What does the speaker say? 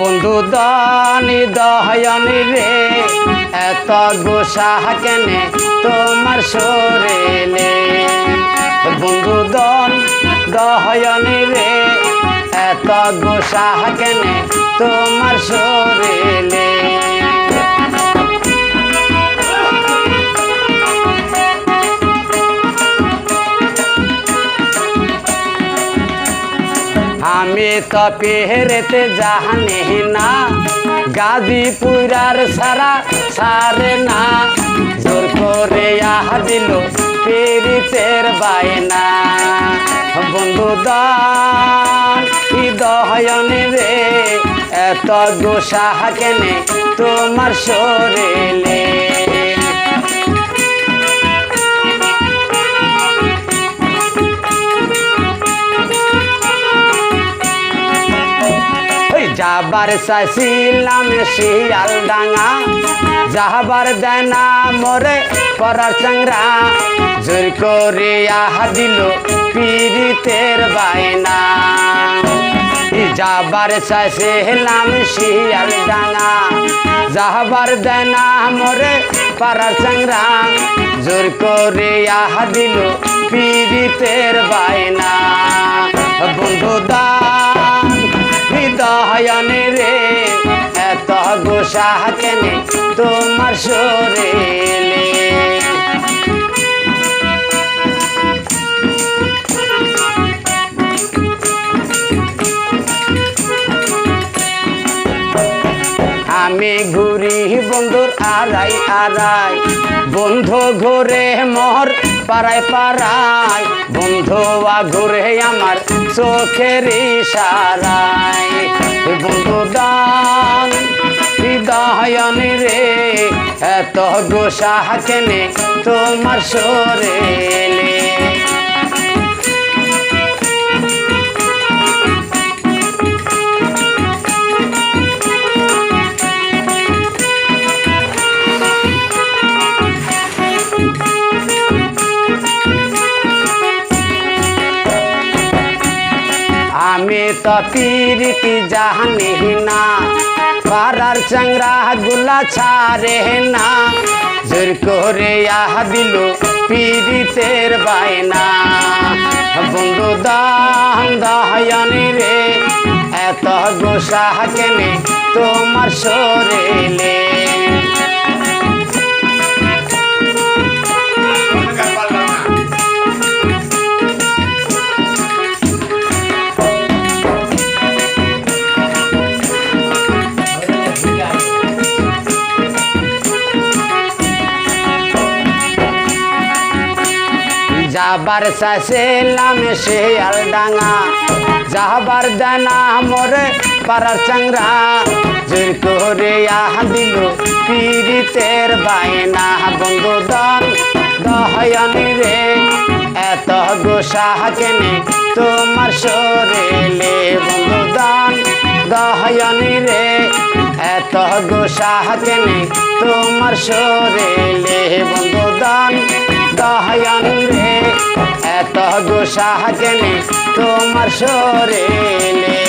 বন্ধু দানি দহায়নি রে। এত গোসা কেনে তোমার সরেলে বন্ধু দন দহায়নি রে। এত গোসা কেনে তোমার শরীরে। আমি তো পেহরেতে জানি না, গাজীপুরার সারা সারে না। জোর করে আহা দিল পীড়িতের বায়না। বন্ধু দহয়নে রে, এত গোসা কেনে তোমার শরীরে। যাবার চাইছিলাম শিয়াল ডাঙা। যাহাবার দেনা মরে পরার চাংরা জোর করে আহা দিল পীড়িতের বায়না। যাবার চাইছিলাম শিয়াল ডাঙা। যাহাবার দেনা মরে পারার চাংরা জোর করে আহা দিল পীড়িতের কেনে তোমার শরীরে আমি ঘুরি বন্ধুর আড়াই আড়াই। বন্ধু ঘুরে মোর পাড়ায় পাড়ায়। বন্ধু ঘুরে আমার চোখের ইশারায়। বন্ধু এত গোসা কেনে তোমার শরীরে? আমি তো পীরিতি জানি না পাড়ার চাংরা গুলা ছাড়ে না। জোর করে আহ দিল পিড়িতের বায়না। বন্ধু দাম দহয়নি রে, এত গোসা কেনে তোমার শরীরে যাবার চাইছিলাম শিয়াল ডাঙা। যাবার দানা মরে পাড়ার চাংরা। জোর করে আহ দিল পীড়িতের বায়না। বন্ধু দন, দহয়নি রে, এত গোসা কেনে তোমার শরীরে। বন্ধু দান, দহয়নি রে, এত গোসা কেনে তোমার শরীরে। বন্ধু দান দহয়ন রে এত দুঃসাহ কেনে তোমার শরীরে।